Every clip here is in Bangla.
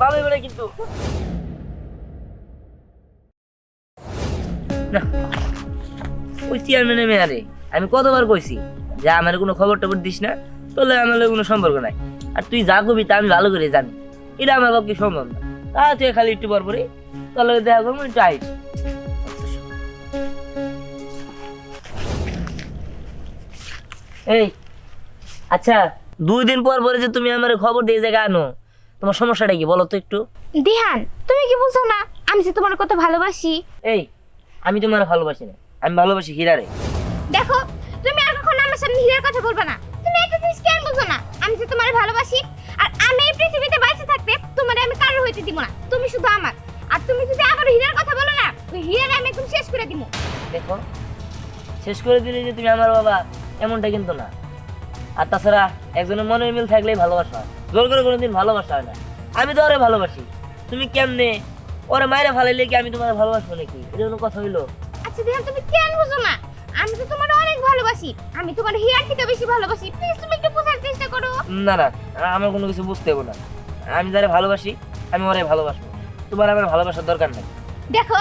পাবে বলে কিন্তু। না, ওই চেয়ারম্যানের মেয়ারে আমি কতবার কইছি যে আমার কোনো খবর টবর দিস না, তোলে আমার কোনো সম্পর্ক নাই। আর তুই যা কবি তা আমি ভালো করে জানি। এটা আমার পক্ষে সম্ভব না। তা তুই খালি একটু পর পরে তোর লগে দেখা করব, একটু আইস এই আচ্ছা দুই দিন পর পরে যে তুমি আমার খবর দিয়ে জায়গা আনো তোমার সমস্যাটা কি বলো তো একটু? দিহান তুমি কি বুঝছ না? আমি যে তোমার কত ভালোবাসি। এই আমি তোমার ভালোবাসি না। আমি ভালোবাসি হীরারে। দেখো তুমি আর কখনো আমার সামনে হীরার কথা বলবে না। তুমি একটা জিনিস কেন বুঝো না? আমি যে তোমার ভালোবাসি আর আমি এই পৃথিবীতে বাইসে থাকতে তোমার আমি কারোর হইতে দিব না। তুমি শুধু আমার। আর তুমি যদি আবার হীরার কথা বলো না ওই হীরার আমি একদম শেষ করে দিব দেখো শেষ করে দিলে যে তুমি আমার বাবা এমনটা কিন্তু না। আর তাছাড়া একজনের মনের মিল থাকলেই ভালোবাসা জোর করে কোনোদিন ভালোবাসা হয় না। আমি তো ওরে ভালোবাসি। তুমি কেমনে? ওরে মায়েরা ফালাইলে কি আমি তোমার ভালোবাসবো নাকি? এটা কোনো কথা হইল? আচ্ছা দিহান তুমি কেন বুঝো না? আমি তো তোমার অনেক ভালোবাসি। আমি তোমার হীরার থেকে বেশি ভালোবাসি। প্লিজ তুমি একটু বোঝার চেষ্টা করো। না না আমার কোনো কিছু বুঝতে হবে না। আমি যারে ভালোবাসি আমি ওরে ভালোবাসবো। তোমার আমার ভালোবাসার দরকার নাই। দেখো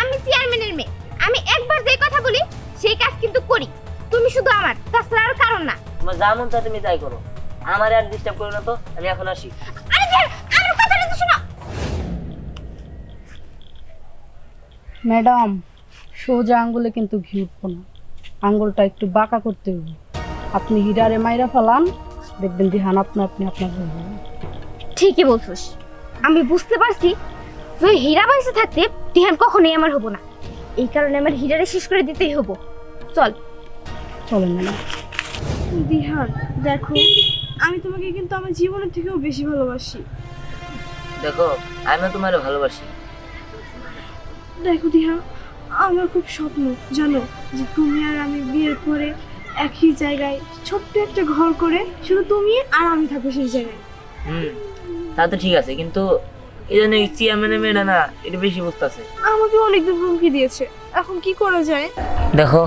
আমি চেয়ারম্যানের মেয়ে। আমি একবার যে কথা বলি সেই কাজ কিন্তু করি। তুমি শুধু আমার তাছাড়া আর কারণ না। তোমার যা মন তা তুমি তাই করো। আমার আর ডিস্টার্ব করো না তো আমি এখন আসি। আরে দিহান, আমার কথাটা তো শোনো। ম্যাডাম সোজা আঙ্গুলে কিন্তু ঘি উঠবো না। আঙ্গুলটা একটু বাঁকা করতে হবে। আপনি হিরারে মাইরা ফেলান দেখবেন দিহান আপনা আপনি আপনার হয়ে যাবে। ঠিকই বলছিস। আমি বুঝতে পারছি যে হীরা বাইসে থাকতে দিহান কখনোই আমার হব না। এই কারণে আমার হীরারে শেষ করে দিতেই হব। চল। চলেন ম্যাডাম। দিহান দেখো আমি তোমাকে কিন্তু আমার জীবনের থেকেও বেশি ভালোবাসি। দেখো আমিও তোমার ভালোবাসি। দেখো দিহা আমার খুব স্বপ্ন জানো যে তুমি আর আমি বিয়ের পরে একই জায়গায় ছোট্ট একটা ঘর করে শুধু তুমি আর আমি থাকব সেই জায়গায়। হুম তা তো ঠিক আছে কিন্তু এই জন্য চেয়ারম্যানের মেয়েটা না এটা বেশি বুঝতেছে। আমাকে অনেকদিন হুমকি দিয়েছে এখন কি করা যায়? দেখো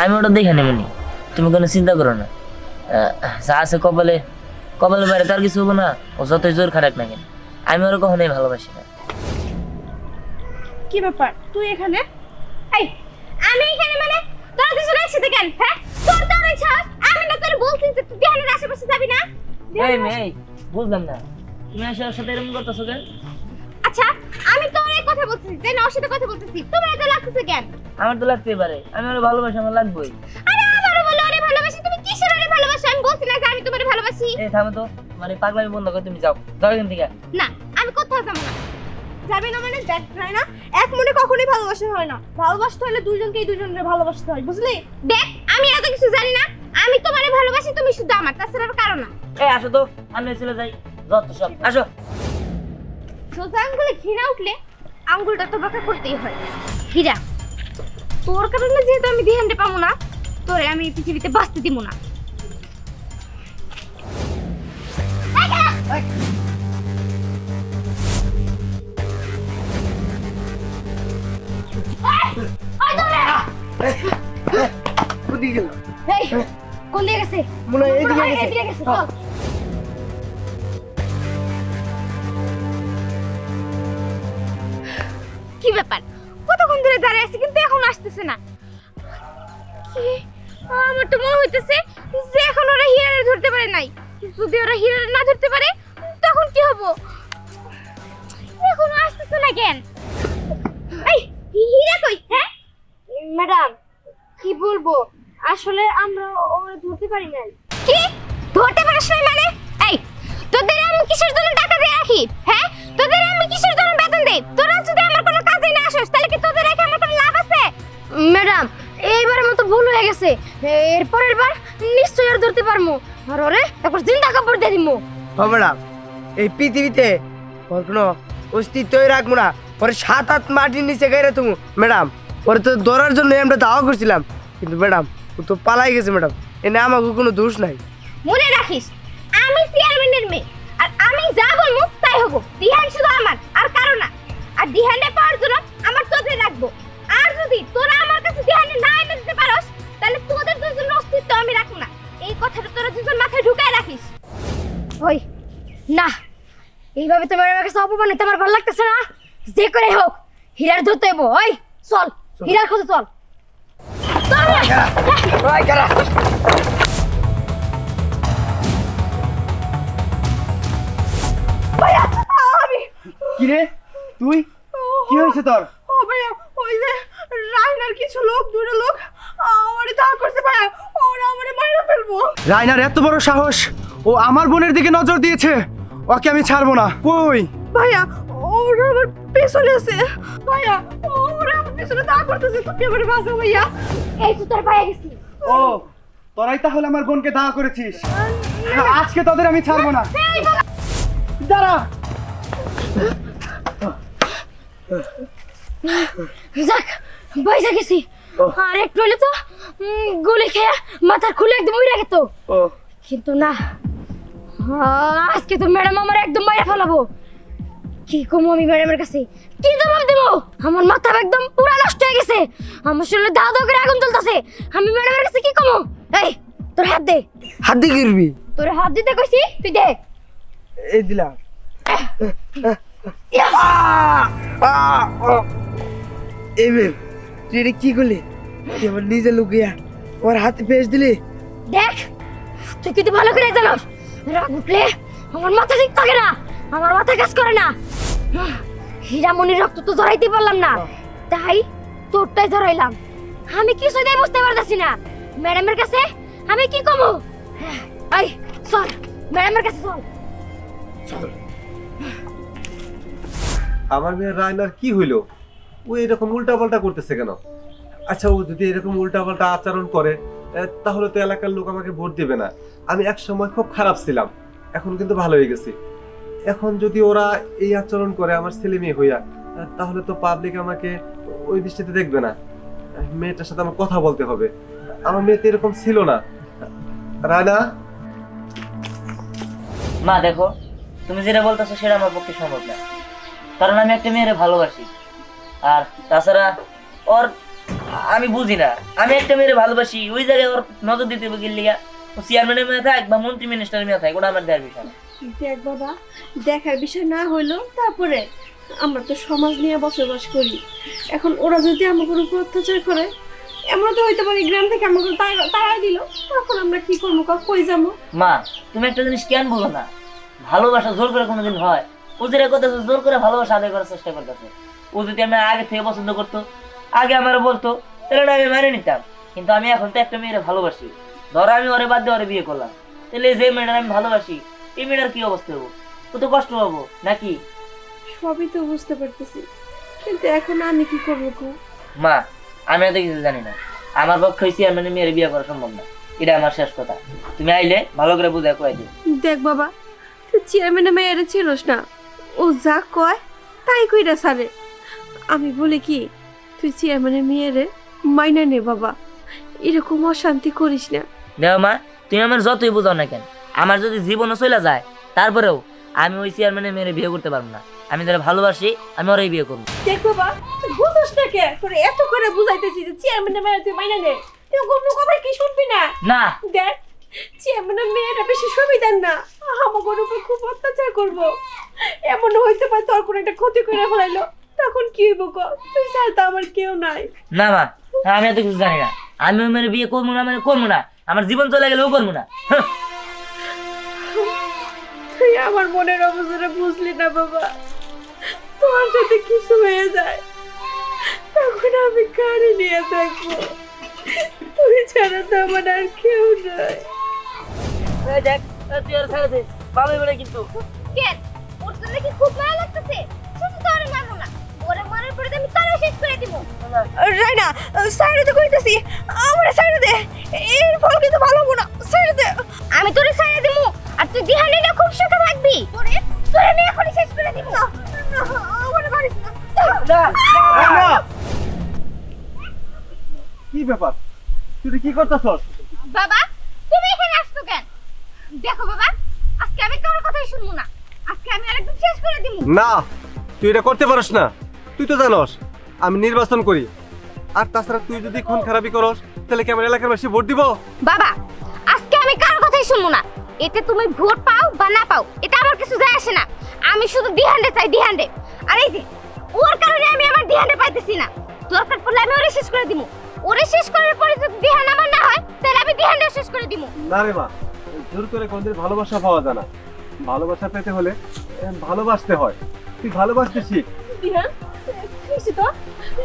আমি ওটা দেখে নেবনি তুমি কোনো চিন্তা করো না। যা আছে কপালে বাইরে তার কিছু হব না। ও যতই জোর খারাপ না কেন। আমি ওর কখনোই ভালোবাসি না। কি ব্যাপার? তুই এখানে? এই আমি এখানে মানে তোরা কেন হ্যাঁ? তোর তো অনেক সাহস আমি না তোর বলছি যে তুই আশেপাশে যাবি না? এই মেয়ে বুঝলাম না। তুমি ওর সাথে এরকম করতেছো কেন? আচ্ছা আমি তোর কথা বলতেছি তাই না? ওর সাথে কথা বলতেছি। তোমার লাগতেছে কেন? আমার তো লাগতেই পারে। আমি ওর ভালোবাসি আমার লাগবেই। ভালোবাসো আমি না যে আমি তোমারে ভালোবাসি। এই থামো তো মানে পাগলামি বন্ধ করে তুমি যাও। যাও এখান থেকে। না আমি কোথাও যাব না। যাবে না মানে দেখ হয় না এক মনে কখনোই ভালোবাসা হয় না। ভালোবাসতে হলে দুইজনকেই দুইজনের ভালোবাসতে হয় বুঝলি? দেখ আমি এত কিছু জানি না। আমি তোমারে ভালোবাসি তুমি শুধু আমার তাছাড়া আর কারণ না। এই আসো তো আমি চলে যাই। যত সব আসো। সোজা আঙ্গুলে ঘিরা উঠলে আঙ্গুলটা তো বাঁকা করতেই হয়। হীরা তোর কারণে যেহেতু আমি ধ্যানটা পাবো না তোরে আমি পৃথিবীতে বাঁচতে দিব না। কোন দিকে গেছে? মনে হয় গেছে। চল। কি ব্যাপার? কতক্ষণ ধরে দাঁড়িয়ে আছি কিন্তু এখন আসতেছে না। কি? আমার তো মনে হইতেছে যে এখন ওরা হিরারে ধরতে পারে নাই। যদি ওরা হিরারে না ধরতে পারে কি হব? এখন আসতেছে না কেন? এই হীরা কই? হ্যাঁ? ম্যাডাম কি বলব? আসলে আমরা ওরা ধরতে পারি নাই। কি? ধরতে পারিস নাই মানে? এই তোদের আমি কিসের জন্য টাকা দিয়ে রাখি? হ্যাঁ? তোদের আমি কিসের জন্য বেতন দেই? তোরা যদি আমার কোনো কাজে না আসিস তাহলে কি তোদের রেখে আমার কোনো লাভ আছে? ম্যাডাম এইবারের মতো ভুল হয়ে গেছে। এর পরের বার নিশ্চয়ই আর ধরতে পারব। আর ওরে একবার জিন্দা কাপড় দিয়ে দিমু। ও ম্যাডাম এই পৃথিবীতে ওর কোনো অস্তিত্বই রাখব না। পরে সাত হাত মাটির নিচে গেড়ে তুমি ম্যাডাম। পরে তো ধরার জন্য আমরা দাওয়া করছিলাম। কিন্তু ম্যাডাম ও তো পালাই গেছে ম্যাডাম। এনে আমাকে কোনো দোষ নাই। মনে রাখিস আমি চেয়ারম্যানের মেয়ে। আর আমি যা বলব তাই হব। দিহান শুধু আমার আর কারও না। আর দিহানে পাওয়ার জন্য আমার তোদের রাখব। আর যদি তোরা আমার কাছে দিহানে না এনে দিতে পারোস তাহলে তোদের দুজনের অস্তিত্ব আমি রাখব না। এই কথাটা তোরা দুজন মাথায় ঢুকায় রাখিস। ওই না এইভাবে তোমার আমার কাছে অপমানিত আমার ভালো লাগতেছে না? যে করে হোক হীরার ধরতে হইব ওই চল হীরার খোঁজে চল। চল রে। ওই কারা? তুই? কি হয়েছে তোর? ও ভাইয়া ওই যে রাইনার কিছু লোক দূরে লোক আমারে দাঁড় করছে ভাইয়া ওরা আমারে মাইরা ফেলব। রাইনার এত বড় সাহস ও আমার বোনের দিকে নজর দিয়েছে। ওকে আমি ছাড়বো না। কই? ভাইয়া ওরা আমার পেছনে আছে। ভাইয়া ওরা আমার পেছনে দাঁড় করতেছে। তুমি আমার বাঁচাও ভাইয়া। এই তো তোর পায়ে গেছি। ও তোরাই তাহলে আমার বোনকে দাওয়া করেছিস। আজকে তোদের আমি ছাড়বো না। দাঁড়া। যাক বাইসা গেছি। আর একটু হলে তো গুলি খেয়ে মাথার খুলে একদম উড়ে গেত। ও। কিন্তু না আজকে তো ম্যাডাম আমার একদম মাইরা ফেলাবো। কি কমো আমি ম্যাডামের কাছে? কি জবাব দেবো? আমার মাথা একদম পুরা নষ্ট হয়ে গেছে। আমার শরীরে দাও দাও করে আগুন জ্বলতেছে। আমি ম্যাডামের কাছে কি কমো? এই তোর হাত দে। হাত দিয়ে গিরবি তোর হাত দিতে কইছি তুই দে। এই দিলাম এই মেম তুই এটা কি করলি? তুই আমার নিজে লুকিয়া ওর হাতে পেশ দিলি? দেখ তুই কিন্তু ভালো করে জানোস। রাগ উঠলে আমার মাথা ঠিক থাকে না, আমার মাথা কাজ করে না। হীরামণির রক্ত তো ধরাইতে পারলাম না, তাই তোরটাই ধরাইলাম। আমি কিছুতেই বুঝতে পারতেছি না। ম্যাডামের কাছে আমি কি কমো? আই, চল, ম্যাডামের কাছে চল। আমার মেয়ের রায়নার কি হইল? ও এরকম উল্টাপাল্টা করতেছে কেন? আচ্ছা ও যদি এরকম উল্টাপাল্টা আচরণ করে তাহলে তো এলাকার লোক আমাকে ভোট দেবে না। আমি এক সময় খুব খারাপ ছিলাম। এখন কিন্তু ভালো হয়ে গেছি। এখন যদি ওরা এই আচরণ করে, আমার ছেলে মেয়ে হইয়া তাহলে তো পাবলিক আমাকে ওই দৃষ্টিতে দেখবে না। মেয়েটার সাথে আমার কথা বলতে হবে। আমার মেয়ে তো এরকম ছিল না। রায়না মা, দেখো, তুমি যেটা বলতেছো সেটা আমার পক্ষে সম্ভব না। কারণ আমি একটা মেয়েরে ভালোবাসি। আর তাছাড়া ওর, আমি বুঝি না। আমি একটা মেয়েরে ভালোবাসি, ওই জায়গায় ওর নজর দিতে গেলিয়া ও চেয়ারম্যানের মেয়ে থাক বা মন্ত্রী মিনিস্টারের মেয়ে থাক ওটা আমার দেওয়ার বিষয়। না দেখ বাবা দেখার বিষয় না হইল তারপরে আমরা তো সমাজ নিয়ে বসবাস করি। এখন ওরা যদি আমাদের উপর অত্যাচার করে এমন তো হইতে পারে গ্রাম থেকে আমাকে তাড়াই দিল। তখন আমরা কি করব? কই যাব? মা তুমি একটা জিনিস কেন বলো না? ভালোবাসা জোর করে কোনোদিন হয়। ও যেটা করতেছে জোর করে ভালোবাসা আদায় করার চেষ্টা করতেছে। ও যদি আমি আগে থেকে পছন্দ করতো আগে আমার বলতো তাহলে আমি মেনে নিতাম। কিন্তু আমি এখন তো একটা মেয়েরে ভালোবাসি। ধরো আমি ওরে বাদ দিয়ে ওরে বিয়ে করলাম। তাহলে যে মেয়েটার আমি ভালোবাসি এই মেয়েটার কি অবস্থা হব? কত কষ্ট হব নাকি? সবই তো বুঝতে পারতেছি। কিন্তু এখন আমি কি করব কো? মা আমি এত কিছু জানি না। আমার পক্ষে চেয়ারম্যানের মেয়ের বিয়ে করা সম্ভব না। এটা আমার শেষ কথা। তুমি আইলে ভালো করে বুঝায় কয়ে দিও। দেখ বাবা তুই চেয়ারম্যানের মেয়েরে ছিলস না। ও যা কয় তাই কইরা সারে আমি বলি কি তুই চেয়ারম্যানের মেয়েরে মাইনা নে বাবা। এরকম অশান্তি করিস না। দেখো মা তুমি আমার যতই বোঝাও না কেন আমার যদি জীবনও চলে যায় তারপরেও আমি ওই চেয়ারম্যানের মেয়ের বিয়ে করতে পারব না। আমি যারা ভালোবাসি আমি ওরাই বিয়ে করব। দেখ তুই বুঝোস না কে? তোর এত করে বুঝাইতেছি যে চেয়ারম্যানের মেয়ে তুই মাইনা নে। তুই কোনো কথা কি শুনবি না? না। দেখ চেয়ারম্যানের মেয়েটা বেশি সুবিধার না। আমার উপর খুব অত্যাচার করব। এমন হইতে পারে তোর কোনো একটা ক্ষতি করে ফেলাইলো। তখন কি হইব ক? তুই ছাড়া তো আমার কেউ নাই। না মা আমি এত কিছু জানি না। আমি ওই মেয়ের বিয়ে করব না মানে করব না। আমার জীবন চলে গেলেও করব না। হ্যাঁ। তুই আমার মনের অবস্থাটা বুঝলি না বাবা। তোমার যদি কিছু হয়ে যায়। তখন আমি কারে নিয়ে থাকব? তুই ছাড়া তো আমার আর কেউ নাই। দেখ তুই আর ছেড়ে দে। ভালোই বলে কিন্তু কেন? ওর জন্য কি খুব মায়া লাগতেছে? মারার তো আমি তারে শেষ করে দিব। রাইনা সাইডে তো কইতেছি আমার সাইডে দে এর ফল কিন্তু ভালো হব না সাইডে দে। আমি তোরে ছাড়িয়ে দিমু আর তুই দিহানে না খুব সুখে থাকবি। তোরে তোরে আমি এখনই শেষ করে দিব। আমার বাড়ি কি ব্যাপার? তুই কি করতেছস? বাবা তুমি এখানে আসছো কেন? দেখো বাবা আজকে আমি কারোর কথাই শুনব না। আজকে আমি আরেকদম শেষ করে দিমু। না তুই এটা করতে পারস না। তুই তো জানস আমি নির্বাচন করি। আর তাছাড়া তুই যদি খুন খারাপি করস তাহলে কি আমার এলাকার বাসী ভোট দিব? বাবা আজকে আমি কারোর কথাই শুনব না। এতে তুমি ভোট পাও বা না পাও এটা আমার কিছু যায় আসে না। আমি শুধু দিহান্ডে চাই দিহান্ডে আর এই যে ওর কারণে আমি আমার দিহান্ডে পাইতেছি না। দরকার পড়লে আমি ওরে শেষ করে দিমু। ওরে শেষ করার পরে যদি দিহান আমার না হয় তাহলে আমি দিহান্ডে শেষ করে দিমু। না রে মা জোর করে কোনদিন ভালোবাসা পাওয়া যায় না। ভালোবাসা পেতে হলে এ, ভালোবাসতে হয়। তুই ভালোবাসতে শিখ। দিহান কিছু তো।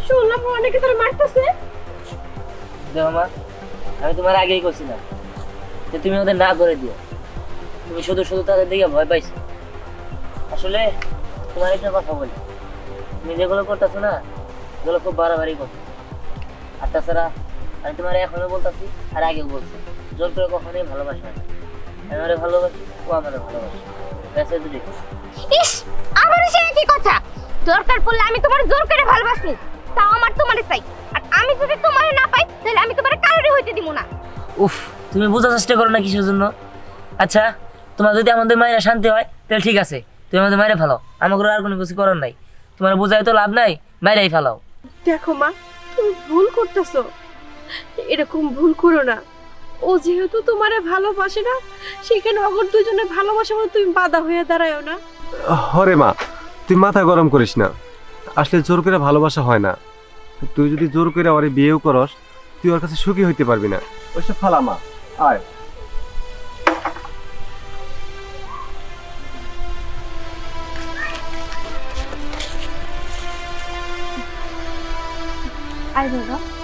শুনলাম অনেকে তোর মারতেছে। দেখো মা আমি তোমার আগেই করছিলাম যে তুমি ওদের না করে দিও। তুমি শুধু শুধু তাদের দিকে ভয় পাইছো। আসলে তোমার একটা কথা বলি। তুমি যেগুলো করতেছো না এগুলো খুব বাড়াবাড়ি করছ আর তাছাড়া আমি তোমার এখনও বলতেছি আর আগেও বলছি জোর করে কখনোই ভালোবাসা না। আমি ওরে ভালোবাসি ও আমারে ভালোবাসি। ব্যাস দুটোই। ইস আমার সে একই কথা। দরকার পড়লে আমি তোমার জোর করে ভালোবাসবো। তাও আমার তোমারে চাই। আর আমি যদি তোমারে না পাই তাহলে আমি তোমার কারোরই হইতে দিব না। উফ তুমি বোঝার চেষ্টা করো না কিসের জন্য? আচ্ছা তোমার যদি আমাদের মায়েরা শান্তি হয় তাহলে ঠিক আছে। তুমি আমাদের মায়েরা ফেলাও আমাকে আর কোনো কিছু করার নাই। তোমার বোঝায় তো লাভ নাই মায়েরাই ফেলাও দেখো মা তুমি ভুল করতেছো। এরকম ভুল করো না। ও যেহেতু তোমারে ভালোবাসে না সেখানে অগর দুজনে ভালোবাসা তুমি বাধা হয়ে দাঁড়ায়ও না। হরে মা তুই মাথা গরম করিস না। আসলে জোর করে ভালোবাসা হয় না। তুই যদি জোর করে ওরে বিয়েও করস, তুই ওর কাছে সুখী হইতে পারবি না। ওইসব ফালামা আয়। আয় বাবা।